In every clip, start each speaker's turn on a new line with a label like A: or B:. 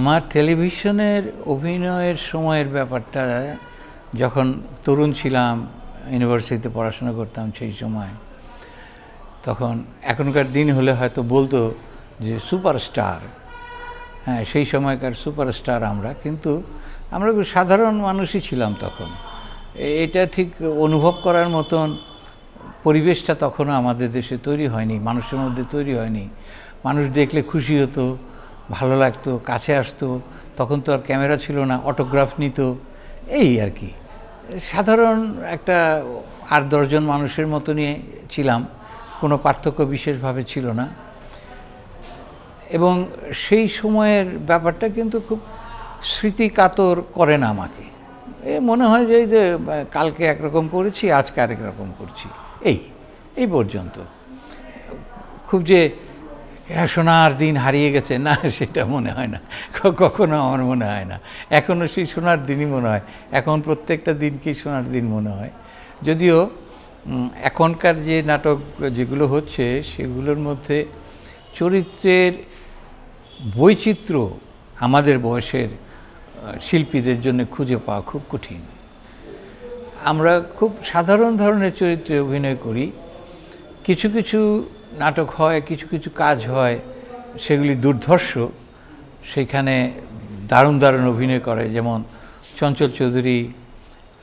A: আমার টেলিভিশনের অভিনয়ের সময়ের ব্যাপারটা, যখন তরুণ ছিলাম, ইউনিভার্সিটিতে পড়াশোনা করতাম সেই সময়, তখন এখনকার দিন হলে হয়তো বলতো যে সুপারস্টার। হ্যাঁ সেই সময়কার সুপারস্টার আমরা, কিন্তু আমরা সাধারণ মানুষই ছিলাম তখন। এটা ঠিক অনুভব করার মতন পরিবেশটা তখনও আমাদের দেশে তৈরি হয়নি, মানুষের মধ্যে তৈরি হয়নি। মানুষ দেখলে খুশি হতো ভালো লাগতো, কাছে আসতো, তখন তো আর ক্যামেরা ছিল না অটোগ্রাফ নিত, এই আর কি। সাধারণ একটা আট দশজন মানুষের মতো নিয়ে ছিলাম, কোনো পার্থক্য বিশেষভাবে ছিল না। এবং সেই সময়ের ব্যাপারটা কিন্তু খুব স্মৃতিকাতর করে না আমাকে। এ মনে হয় যে এই যে কালকে একরকম করেছি, আজকে আরেক রকম করছি, এই এই পর্যন্ত। খুব যে সোনার দিন হারিয়ে গেছে? না, সেটা মনে হয় না। কখনো আমার মনে হয় না। এখনও সেই সোনার দিনই মনে হয়। এখন প্রত্যেকটা দিনকেই সোনার দিন মনে হয়। যদিও এখনকার যে নাটক যেগুলো হচ্ছে, সেগুলোর মধ্যে চরিত্রের বৈচিত্র্য আমাদের বয়সের শিল্পীদের জন্য খুঁজে পাওয়া খুব কঠিন। আমরা খুব সাধারণ ধরনের চরিত্রে অভিনয় করি। কিছু কিছু নাটক হয়, কিছু কিছু কাজ হয়, সেগুলি দুর্ধর্ষ। সেখানে দারুণ দারুণ অভিনয় করে, যেমন চঞ্চল চৌধুরী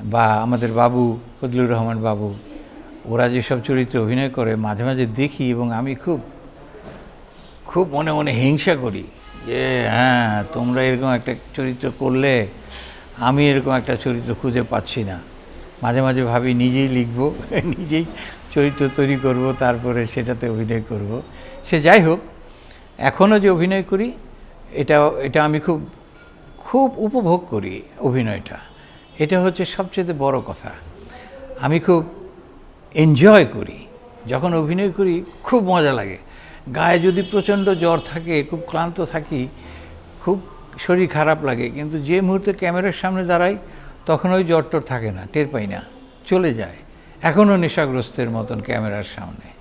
A: বা আমাদের বাবু, ফজলুর রহমান বাবু। ওরা যেসব চরিত্রে অভিনয় করে, মাঝে মাঝে দেখি এবং আমি খুব খুব মনে মনে হিংসা করি যে হ্যাঁ তোমরা এরকম একটা চরিত্র করলে আমি এরকম একটা চরিত্র খুঁজে পাচ্ছি না। মাঝে মাঝে ভাবি নিজেই লিখব, নিজেই চরিত্র তৈরি করব, তারপরে সেটাতে অভিনয় করব। সে যাই হোক এখনও যে অভিনয় করি এটা এটা আমি খুব খুব উপভোগ করি অভিনয়টা। এটা হচ্ছে সবচেয়ে বড় কথা। আমি খুব এনজয় করি। যখন অভিনয় করি, খুব মজা লাগে। গায়ে যদি প্রচণ্ড জ্বর থাকে, খুব ক্লান্ত থাকি, খুব শরীর খারাপ লাগে। কিন্তু যে মুহূর্তে ক্যামেরার সামনে দাঁড়াই, তখন ওই জ্বর টর থাকে না, টের পাই না, চলে যায়। এখনও নেশাগ্রস্তের মতন ক্যামেরার সামনে।